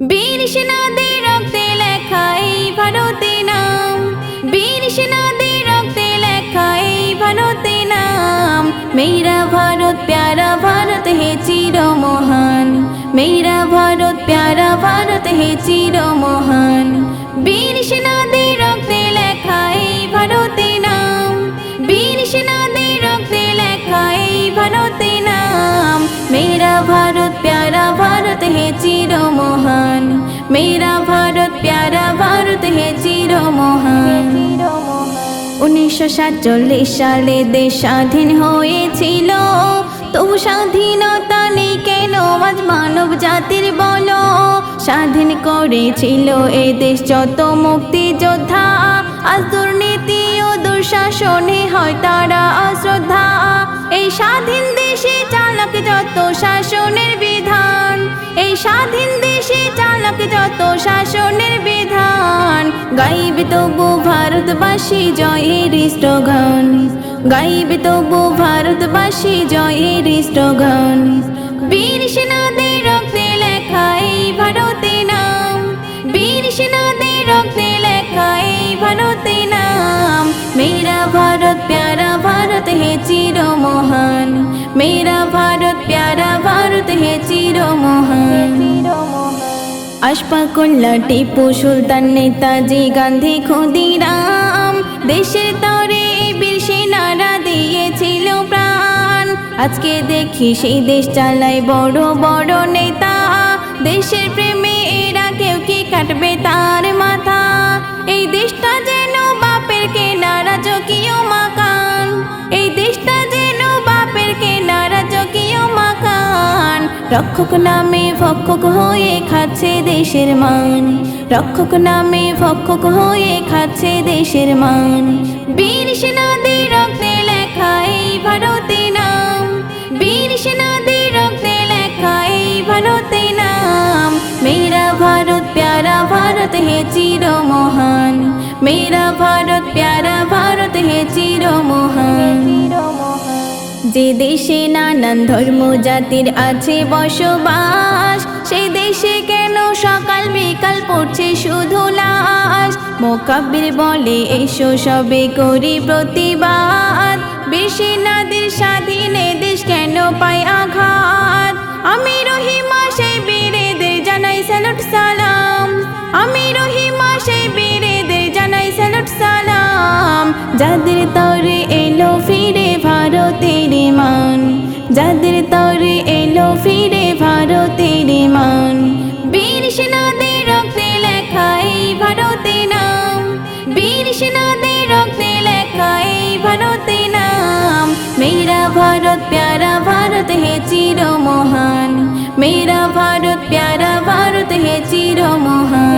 বীর সেনাদের রক্তে লেখা ভারতে নাম। বীর সেনাদের রক্তে লেখা ভারতে নাম। মেরা ভারত, প্যারা ভারত, হে চির মহান মেরা ভারত, প্যারা ভারত, হে চির মহান বীর সেনাদের রক্তে লেখা এই ভারতে নাম। বীর সেনাদের রক্তে লেখা এই ভারতে নাম। মেরা ভারত, প্যারা ভারত হে চির মহান মেরা ভারত প্যারা ভারত হে চির মহান উনিশশো সাতচল্লিশ সালে দেশ স্বাধীন হয়েছিল তবু স্বাধীনতা নেই কেন আজ মানব জাতির বল। স্বাধীন করেছিল এ দেশ যত মুক্তি যোদ্ধা আজ দুর্নীতি ও দুঃশাসনে হয় তারা অশ্রদ্ধা। এই স্বাধীন দেশে চালক যত শাসনের যত শাসনের বিধান। গাইবে তবু ভারতবাসী জয়ের স্লোগান। গাইবে তবু ভারতবাসী জয়ের স্লোগান। বীর সেনাদের রক্তে লেখা এই ভারতে নাম। বীর সেনাদের রক্তে লেখা এই ভারতে নাম। মেরা ভারত, প্যারা ভারত হে চির মহান মেরা ভারত, প্যারা ভারত হে আশফাকুল্লা টিপু সুলতান নেতাজি গান্ধী ক্ষুদিরাম। দেশের তরে বীর সেনারা দিয়েছিল প্রাণ। আজকে দেখি সেই দেশ চালায় বড় বড় নেতা। দেশের প্রেমে রক্ষক নামে ভক্ষক হয়ে খাচ্ছে দেশের মান। রক্ষক নামে ভক্ষক হয়ে খাচ্ছে দেশের মান। বীর সেনাদের রক্তে লেখা এই ভারতে নাম। বীর সেনাদের রক্তে লেখা এই ভারতে নাম। মেরা ভারত, প্যারা ভারত হে চির মহান মেরা ভারত, প্যারা ভারত হে চির মহান যে দেশে নানান ধর্ম জাতির আছে বসবাস সেই দেশে কেন সকাল বিকাল পড়ছে শুধু লাশ মোকাবির বলে, এসো সবে করি প্রতিবাদ। বেশি নাদের স্বাধীনে দেশ কেন পায় আঘাত? আমি রহিমা সেই বীরেদের জানাই স্যালুট সালাম। আমি রহিমা সেই বীরেদের জানাই স্যালুট সালাম। যাদের যাদের তরে এলো ফিরে ভারতের মান। বীর সেনাদের রক্তে লেখা এই ভারতে নাম। বীর সেনাদের রক্তে লেখা এই ভারতে নাম। মেরা ভারত, প্যারা ভারত হে চির মহান মেরা ভারত, প্যারা ভারত হে চির মহান